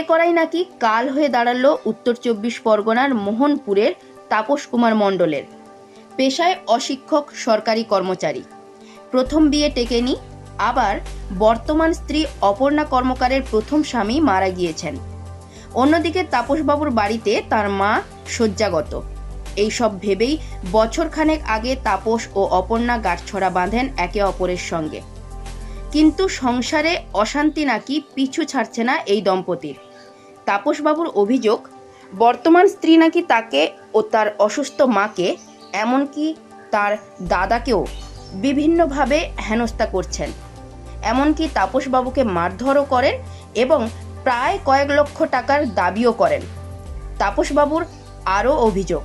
বিয়ে করাই নাকি কাল হয়ে দাঁড়াল উত্তর চব্বিশ পরগনার মোহনপুরের তাপস কুমার মণ্ডলের। পেশায় অশিক্ষক, সরকারি কর্মচারী। প্রথম বিয়ে টেকেনি, আবার বর্তমান স্ত্রী অপর্ণা কর্মকারের প্রথম স্বামী মারা গিয়েছেন। অন্যদিকে তাপসবাবুর বাড়িতে তার মা শয্যাগত। এইসব ভেবেই বছরখানেক আগে তাপস ও অপর্ণা গাঁটছড়া বাঁধেন একে অপরের সঙ্গে। কিন্তু সংসারে অশান্তি নাকি পিছু ছাড়ছে না এই দম্পতির। তাপসবাবুর অভিযোগ, বর্তমান স্ত্রী নাকি তাকে ও তার অসুস্থ মাকে, এমনকি তার দাদাকেও বিভিন্নভাবে হেনস্থা করছেন। এমনকি তাপসবাবুকে মারধরও করেন এবং প্রায় কয়েক লক্ষ টাকার দাবিও করেন। তাপসবাবুর আরও অভিযোগ,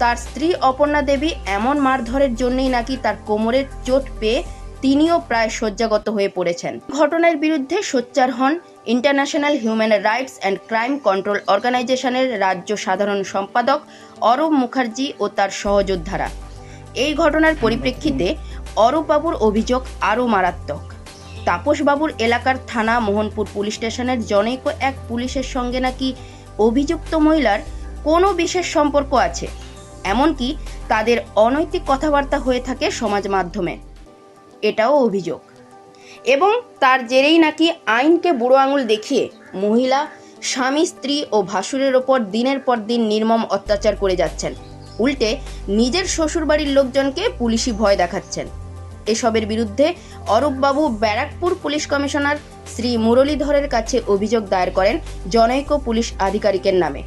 তার স্ত্রী অপর্ণা দেবী এমন মারধরের জন্যই নাকি তার কোমরের চোট পেয়ে তিনিও প্রায় শয্যাগত হয়ে পড়েছেন। ঘটনার বিরুদ্ধে সোচ্চার হন international human rights and crime control অর্গানাইজেশনের রাজ্য সাধারণ সম্পাদক অরূপ মুখার্জি ও তার সহযোদ্ধারা। এই ঘটনার পরিপ্রেক্ষিতে অরূপবাবুর অভিযোগ আরও মারাত্মক। তাপসবাবুর এলাকার থানা মোহনপুর পুলিশ স্টেশনের জনৈক এক পুলিশের সঙ্গে নাকি অভিযুক্ত মহিলার কোনো বিশেষ সম্পর্ক আছে, এমনকি তাদের অনৈতিক কথাবার্তা হয়ে থাকে সমাজ মাধ্যমে। এটাও অভিযোগ। এবং তার জেরেই নাকি আইনকে বুড়ো আঙুল দেখিয়ে মহিলা, স্বামী, স্ত্রী ও ভাসুরের ওপর দিনের পর দিন নির্মম অত্যাচার করে যাচ্ছেন। উল্টে নিজের শ্বশুরবাড়ির লোকজনকে পুলিশি ভয় দেখাচ্ছেন। এসবের বিরুদ্ধে অরূপবাবু ব্যারাকপুর পুলিশ কমিশনার শ্রী মুরলীধরের কাছে অভিযোগ দায়ের করেন জনৈক পুলিশ আধিকারিকের নামে।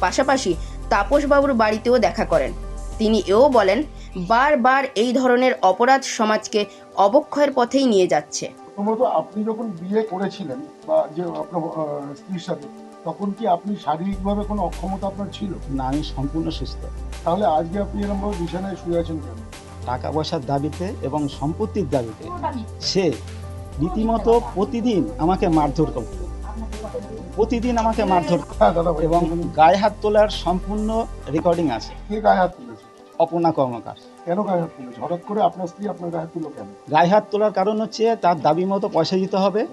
পাশাপাশি তাপসবাবুর বাড়িতেও দেখা করেন। তিনি এও বলেন বারবার এই ধরনের অপরাধ সমাজকে অবক্ষয়ের পথেই নিয়ে যাচ্ছে। প্রথমত আপনি যখন বিয়ে করেছিলেন বা যে আপনার স্ত্রীর সাথে তখন কি আপনি শারীরিকভাবে কোনো অক্ষমতা আপনার ছিল? না আমি সম্পূর্ণ সুস্থ। তাহলে আজকে আপনি এরকম ভাবে বিছানায় শুয়ে আছেন কেন? টাকা পয়সার দাবিতে এবং সম্পত্তির দাবিতে। সে রীতিমতো প্রতিদিন আমাকে মারধর করত। প্রতিদিন আমাকে মারধর করত। হ্যাঁ এবং গায়ে হাত তোলার সম্পূর্ণ রেকর্ডিং আছে। কে গায়ে হাত তুলেছে? অপর্ণা কর্মকার। কেন গায়ে হাত তুলেছে? হঠাৎ করে আপনার স্ত্রী আপনার গায়ে হাত তুলো কেন? গায়ে হাত তোলার কারণ হচ্ছে তার দাবি মতো পয়সা দিতে হবে।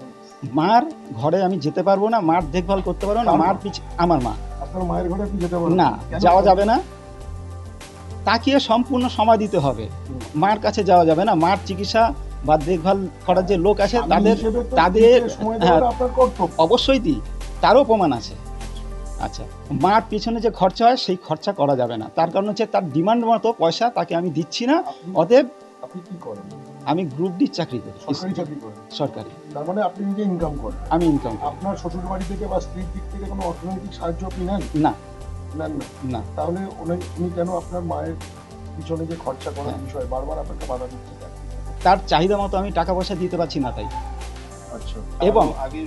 মার ঘরে আমি যেতে পারব না মার দেখভাল করতে পারব না মার পিছ আমার মা। আপনার মায়ের ঘরে আপনি যেতে পারেন না? যাওয়া যাবে না। তাকিয়ে সম্পূর্ণ সময় দিতে হবে। মার কাছে যাওয়া যাবে না। মার চিকিৎসা বা দেখভাল করার যে লোক আছে তাদের তাদের হ্যাঁ। অবশ্যই দিই। তারও প্রমাণ আছে। আচ্ছা মার পিছনে যে খরচা হয় সেই খরচা করা যাবে না। তার কারণ হচ্ছে তার ডিমান্ড মতো পয়সা তাকে আমি দিচ্ছি না। অতএব আপনি কি করেন? আমি গ্রুপ ডি চাকরি করি। সরকারি চাকরি করেন? সরকারি। তার মানে আপনি নিজে ইনকাম করেন? আমি ইনকাম আপনার শ্বশুর বাড়ি থেকে বা স্ত্রীর দিক থেকে কোনো অর্থনৈতিক সাহায্য আপনি নেন? না। নেন না? না। তাহলে উনি- কেন আপনার মায়ের পিছনে যে খরচা করার হ্যাঁ। বিষয় বারবার আপনাকে বাধা দিচ্ছে? তার? চাহিদা মতো আমি টাকা পয়সা দিতে পারছি না তাই। আচ্ছা। এবং আগে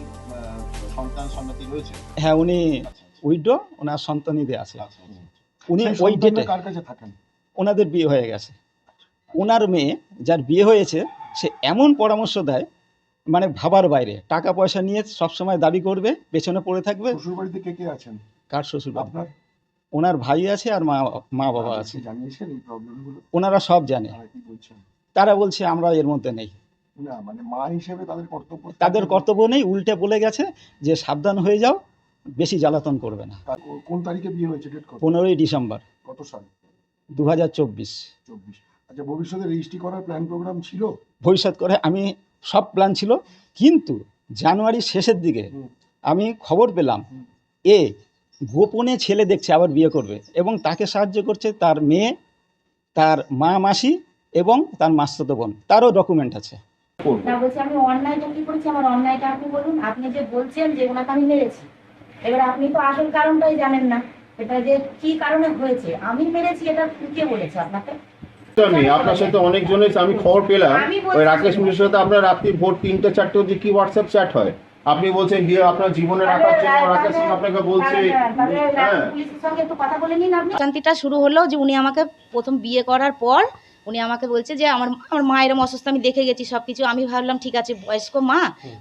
সন্তান সন্ততি রয়েছে? হ্যাঁ উনি উইডো ওনার সন্তানীদে আছে। আচ্ছা, আচ্ছা। উনি ওই ডেটে কার কাছে থাকেন? ওনাদের বিয়ে হয়ে গেছে। ওনার মেয়ে যার বিয়ে হয়েছে সে এমন পরামর্শ দেয় মানে ভাবার বাইরে। টাকা পয়সা নিয়ে সবসময় দাবি করবে পেছনে পড়ে থাকবে। শ্বশুর বাড়িতে কে কে আছেন? কার শ্বশুর? আপনার? ওনার ভাই আছে আর মা মা বাবা আছে ওনারা সব জানে। তারা বলছে আমরা এর মধ্যে নেই। মানে মা হিসেবে তাদের কর্তব্য নেই উল্টে বলে গেছে যে সাবধান হয়ে যাও বেশি জ্বালাতন করবে না। কোন তারিখে বিয়ে হয়েছে ডেট কত? পনেরোই ডিসেম্বর। কত সাল? দু হাজার চব্বিশ। চব্বিশ। আচ্ছা ভবিষ্যতে রেজিস্ট্রি করার প্ল্যান প্রোগ্রাম ছিল? ভবিষ্যৎ করে আমি সব প্ল্যান ছিল কিন্তু জানুয়ারির শেষের দিকে আমি খবর পেলাম এ গোপনে ছেলে দেখছে আবার বিয়ে করবে এবং তাকে সাহায্য করছে তার মেয়ে তার মা মাসি এবং তার মাস্তুতো বোন। তারও ডকুমেন্ট আছে। না বলছি আমি অন্যায়টা কি করেছি? আমার অন্যায়টা আপনি বলুন? আপনি যে বলছেন যে ওনাকে আমি মেরেছি। এবার আপনি তো আসল কারণটাই জানেন না। এটা যে কি কারণে হয়েছে? আমি মেরেছি এটা কে বলেছে আপনাকে? আমি আপনার সাথে অনেক আমি খবর পেলাম। আমি বলছি- ওই রাকেশ মিশ্রের সাথে আপনার রাত্রি ভোর তিনটে চারটে অবধি কি হোয়াটসঅ্যাপ চ্যাট হয়? আপনি বলছেন বিয়ে আপনার জীবনে রাখার জন্য রাকেশ সিং আপনাকে বলছে তাহলে হ্যাঁ। পুলিশের সঙ্গে একটু কথা বলে নিন আপনি। অশান্তিটা শুরু হলো যে উনি আমাকে প্রথম বিয়ে করার পর উনি আমাকে বলছে যে আমার আমার মা এরম অসুস্থ আমি দেখে গেছি সব কিছু আমি ভাবলাম ঠিক আছে বয়স্ক মা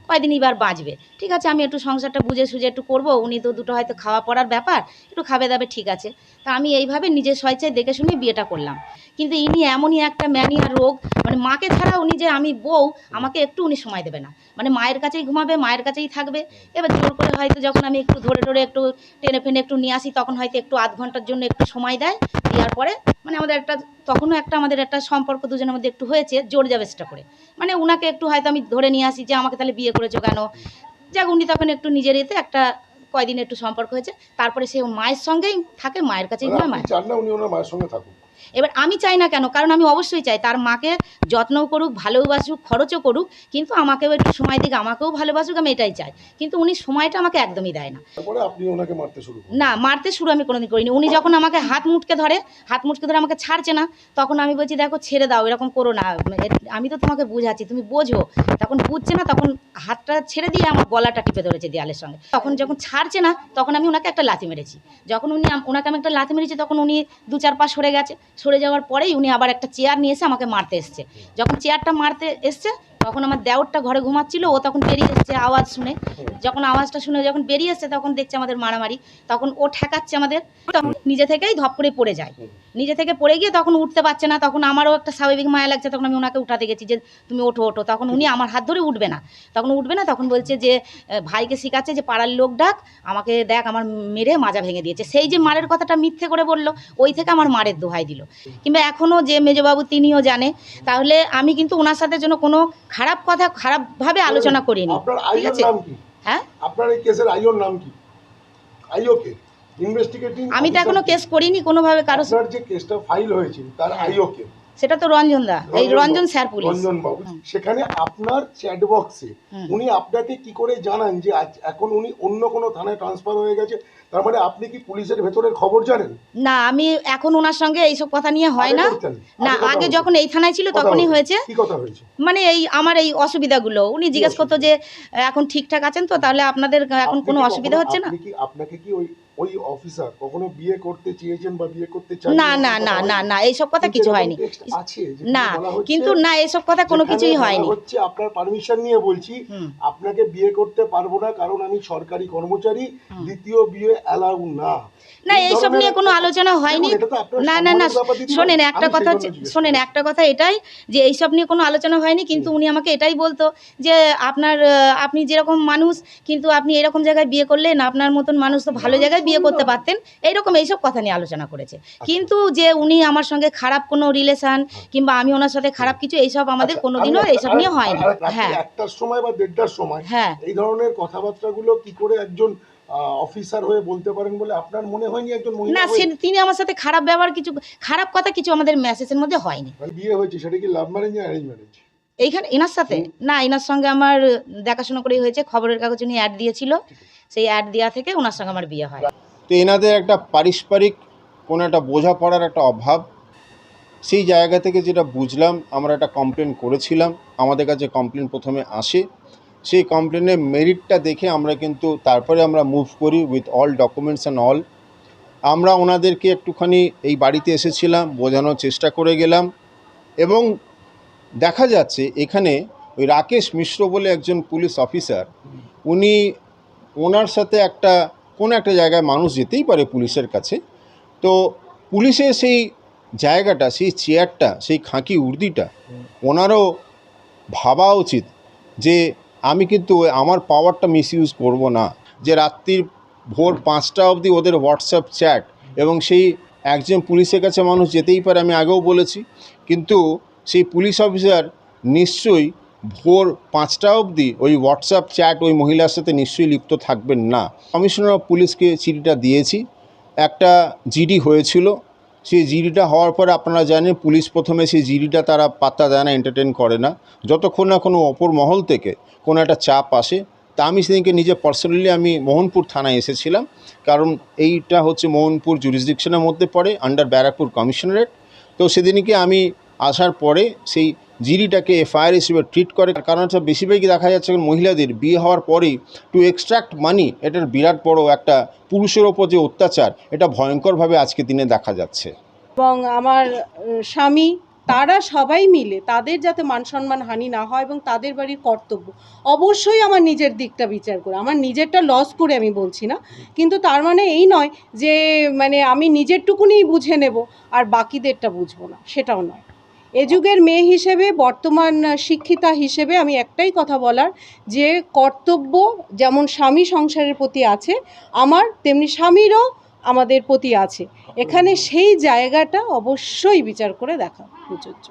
কয়দিন এবার বাঁচবে? ঠিক আছে আমি একটু সংসারটা বুঝে সুঝে একটু করব। উনি তো দুটো হয়তো খাওয়া পড়ার ব্যাপার একটু খাবে দাবে ঠিক আছে। তা আমি এইভাবে নিজের স্বেচ্ছায় দেখে শুনে বিয়েটা করলাম। কিন্তু ইনি এমনই একটা ম্যানিয়া রোগ মানে মাকে ছাড়া উনি যে আমি বউ আমাকে একটু উনি সময় দেবে না। মানে মায়ের কাছেই ঘুমাবে মায়ের কাছেই থাকবে। এবার জোর করে হয়তো যখন আমি একটু ধরে ধরে একটু টেনে ফেনে একটু নিয়ে আসি তখন হয়তো একটু আধ ঘণ্টার জন্য একটু সময় দেয়। দেওয়ার পরে মানে আমাদের একটা তখনও একটা আমাদের একটা সম্পর্ক দুজনের মধ্যে একটু হয়েছে জোর যাবে সেটা করে। মানে ওনাকে একটু হয়তো আমি ধরে নিয়ে আসি যে আমাকে তাহলে বিয়ে করেছ কেন? যাক উনি তখন একটু নিজের এতে একটা কয়দিন একটু সম্পর্ক হয়েছে। তারপরে সে মায়ের সঙ্গেই থাকে মায়ের কাছেই হয় ঘুমায় আপনি মায়ের চান না উনি ওনার মায়ের সঙ্গে থাকুন এবার আমি চাই না কেন? কারণ আমি অবশ্যই চাই। তার মাকে যত্নও করুক ভালোবাসুক খরচও করুক কিন্তু আমাকেও একটু সময় দিক আমাকেও ভালোবাসুক আমি এটাই চাই। কিন্তু উনি সময়টা আমাকে একদমই দেয় না। না মারতে শুরু আমি কোনোদিন করিনি। উনি যখন আমাকে হাত মুটকে ধরে হাত মুটকে ধরে আমাকে ছাড়ছে না তখন আমি বলছি দেখো ছেড়ে দাও এরকম করো না। আমি তো তোমাকে বুঝাচ্ছি তুমি বোঝো। তখন বুঝছে না তখন হাতটা ছেড়ে দিয়ে আমার গলাটা টিপে ধরেছে দেয়ালের সঙ্গে। তখন যখন ছাড়ছে না তখন আমি ওনাকে একটা লাথি মেরেছি। যখন উনি ওনাকে আমি একটা লাথি মেরেছি তখন উনি দু চার পা সরে গেছে। সরে যাওয়ার পরেই উনি আবার একটা চেয়ার নিয়ে এসে আমাকে মারতে এসছে। যখন চেয়ারটা মারতে এসছে, তখন আমার দেওরটা ঘরে ঘুমাচ্ছিল, ও তখন বেরিয়ে এসছে আওয়াজ শুনে। যখন আওয়াজটা শুনে যখন বেরিয়ে এসছে, তখন দেখছে আমাদের মারামারি। তখন ও ঠেকাচ্ছে আমাদের, তখন নিজে থেকেই ধপ করে পড়ে যায়। নিজে থেকে পড়ে গিয়ে তখন উঠতে পারছে না তখন আমারও একটা স্বাভাবিক মায়া লাগছে তখন আমি ওনাকে উঠাতে গেছি যে তুমি ওঠো ওঠো। তখন উনি আমার হাত ধরে উঠবে না। তখন উঠবে না তখন বলছে যে ভাইকে শিখাচ্ছে যে পাড়ার লোক ডাক আমাকে দেখ আমার মেরে মাজা ভেঙে দিয়েছে। সেই যে মারের কথাটা মিথ্যে করে বলল ওই থেকে আমার মারের দোহাই দিল। কিংবা এখনও যে মেজবাবু তিনিও জানে তাহলে আমি কিন্তু ওনার সাথে যেন কোনো খারাপ কথা খারাপভাবে আলোচনা করিনি। ঠিক আছে? হ্যাঁ? আপনার এই কেসের আইওর নাম কি? আইও কে ইনভেস্টিগেটিং আমি তো এখনও কেস করিনি কোনোভাবে কারও যে কেসটা ফাইল হয়েছে তার আইও কে সেটা তো রঞ্জন দা এই রঞ্জন স্যার পুলিশ। রঞ্জন বাবু। সেখানে আপনার চ্যাট বক্সে উনি আপনাকে কি করে জানান যে আজ এখন উনি অন্য কোনো থানায় ট্রান্সফার হয়ে গেছে? তার মানে আপনি কি পুলিশের ভেতরের খবর জানেন? না আমি এখন ওনার সঙ্গে এইসব কথা নিয়ে হয় না। না আগে যখন এই থানায় ছিল তখনই হয়েছে। কি কথা হয়েছে? মানে এই আমার এই অসুবিধাগুলো। উনি জিজ্ঞেস করতো যে এখন ঠিকঠাক আছেন তো? তাহলে আপনাদের এখন কোনো অসুবিধা হচ্ছে না? আপনি কি আপনাকে কি ওই ওই অফিসার কখনো বিয়ে করতে চেয়েছেন বা বিয়ে করতে চান না না না না না এইসব কথা কিছু হয়নি। না কিন্তু না এইসব কথা কোনো কিছুই হয়নি। হচ্ছে আপনার পারমিশন নিয়ে বলছি আপনাকে বিয়ে করতে পারব না কারণ আমি সরকারি কর্মচারী দ্বিতীয় বিয়ে অ্যালাউ না। না এইসব নিয়ে কোনো আলোচনা হয়নি। না না না। শোনেন একটা কথা শোনেন একটা কথা এটাই যে এইসব নিয়ে কোনো আলোচনা হয়নি কিন্তু উনি আমাকে এটাই বলতো যে আপনার আপনি যেরকম মানুষ কিন্তু আপনি এরকম জায়গায় বিয়ে করলেন আপনার মতন মানুষ তো ভালো জায়গায় বিয়ে করতে পারতেন এইরকম এইসব কথা নিয়ে আলোচনা করেছে। কিন্তু যে উনি আমার সঙ্গে খারাপ কোনো রিলেশন কিংবা আমি ওনার সাথে খারাপ কিছু এইসব আমাদের আচ্ছা, কোনোদিনও এইসব নিয়ে হয়নি হ্যাঁ একটার সময় বা দেড়টার সময় হ্যাঁ। এই ধরনের কথাবার্তাগুলো কি করে একজন অফিসার হয়ে বলতে পারেন বলে আপনার মনে হয়নি একজন মহিলা তিনি আমার সাথে খারাপ ব্যবহার কিছু খারাপ কথা কিছু আমাদের মেসেজের মধ্যে হয়নি। বিয়ে হয়েছে সেটা কি লাভ ম্যারেজ না অ্যারেঞ্জ ম্যারেজ এইখানে এনার সাথে? না এনার সঙ্গে আমার দেখাশোনা করেই হয়েছে খবরের কাগজ উনি অ্যাড দিয়েছিল। সেই অ্যাড দেওয়া থেকে ওনার সঙ্গে আমার বিয়ে হয়। তো এনাদের একটা পারস্পরিক কোনো একটা বোঝাপড়ার একটা অভাব। সেই জায়গা থেকে যেটা বুঝলাম আমরা একটা কমপ্লেন করেছিলাম। আমাদের কাছে কমপ্লেন প্রথমে আসে। সেই কমপ্লেনের মেরিটটা দেখে আমরা কিন্তু তারপরে আমরা মুভ করি with all documents and all আমরা ওনাদেরকে একটুখানি এই বাড়িতে এসেছিলাম বোঝানোর চেষ্টা করে গেলাম। এবং দেখা যাচ্ছে এখানে ওই রাকেশ মিশ্র বলে একজন পুলিশ অফিসার, উনি ওনার সাথে একটা, কোনো একটা জায়গায় মানুষ যেতেই পারে পুলিশের কাছে। তো পুলিশের সেই জায়গাটা, সেই চেয়ারটা, সেই খাঁকি উর্দিটা, ওনারও ভাবা উচিত যে আমি কিন্তু আমার পাওয়ারটা মিসইউজ করব না, যে রাত্রির ভোর পাঁচটা অবধি ওদের হোয়াটসঅ্যাপ চ্যাট এবং সেই একজন পুলিশের কাছে মানুষ যেতেই পারে, আমি আগেও বলেছি। কিন্তু সেই পুলিশ অফিসার নিশ্চয়ই ভোর পাঁচটা অবধি ওই হোয়াটসঅ্যাপ চ্যাট ওই মহিলার সাথে নিশ্চয়ই লিপ্ত থাকবেন না। কমিশনার অফ পুলিশকে চিঠিটা দিয়েছি। একটা জিডি হয়েছিল। সেই জিডিটা হওয়ার পরে আপনারা জানেন পুলিশ প্রথমে সেই জিডিটা তারা পাত্তা দেয় না এন্টারটেন করে না। যতক্ষণ না কোনো অপর মহল থেকে কোনো একটা চাপ আসে, তা আমি সেদিনকে নিজে পার্সোনালি আমি মোহনপুর থানায় এসেছিলাম। কারণ এইটা হচ্ছে মোহনপুর জুরিসডিকশনের মধ্যে পড়ে আন্ডার ব্যারাকপুর কমিশনারেট তো সেদিনকে আমি আসার পরে সেই জিরিটাকে এফআইআর হিসেবে ট্রিট করে। কারণ হচ্ছে বেশিরভাগই দেখা যাচ্ছে এখন মহিলাদের বিয়ে হওয়ার পরেই টু এক্সট্রাক্ট মানি এটার বিরাট বড় একটা পুরুষের ওপর যে অত্যাচার, এটা ভয়ঙ্করভাবে আজকে দিনে দেখা যাচ্ছে। এবং আমার স্বামী, তারা সবাই মিলে তাদের যাতে মান সম্মান হানি না হয় এবং তাদের বাড়ির কর্তব্য, অবশ্যই আমার নিজের দিকটা বিচার করে, আমার নিজেরটা লস করে আমি বলছি না। কিন্তু তার মানে এই নয় যে মানে আমি নিজেরটুকুনি বুঝে নেব আর বাকিদেরটা বুঝব না, সেটাও নয়। এ যুগের মেয়ে হিসেবে বর্তমান শিক্ষিতা হিসেবে আমি একটাই কথা বলার যে কর্তব্য যেমন স্বামী সংসারের প্রতি আছে আমার তেমনি স্বামীরও আমাদের প্রতি আছে। এখানে সেই জায়গাটা অবশ্যই বিচার করে দেখা প্রযোজ্য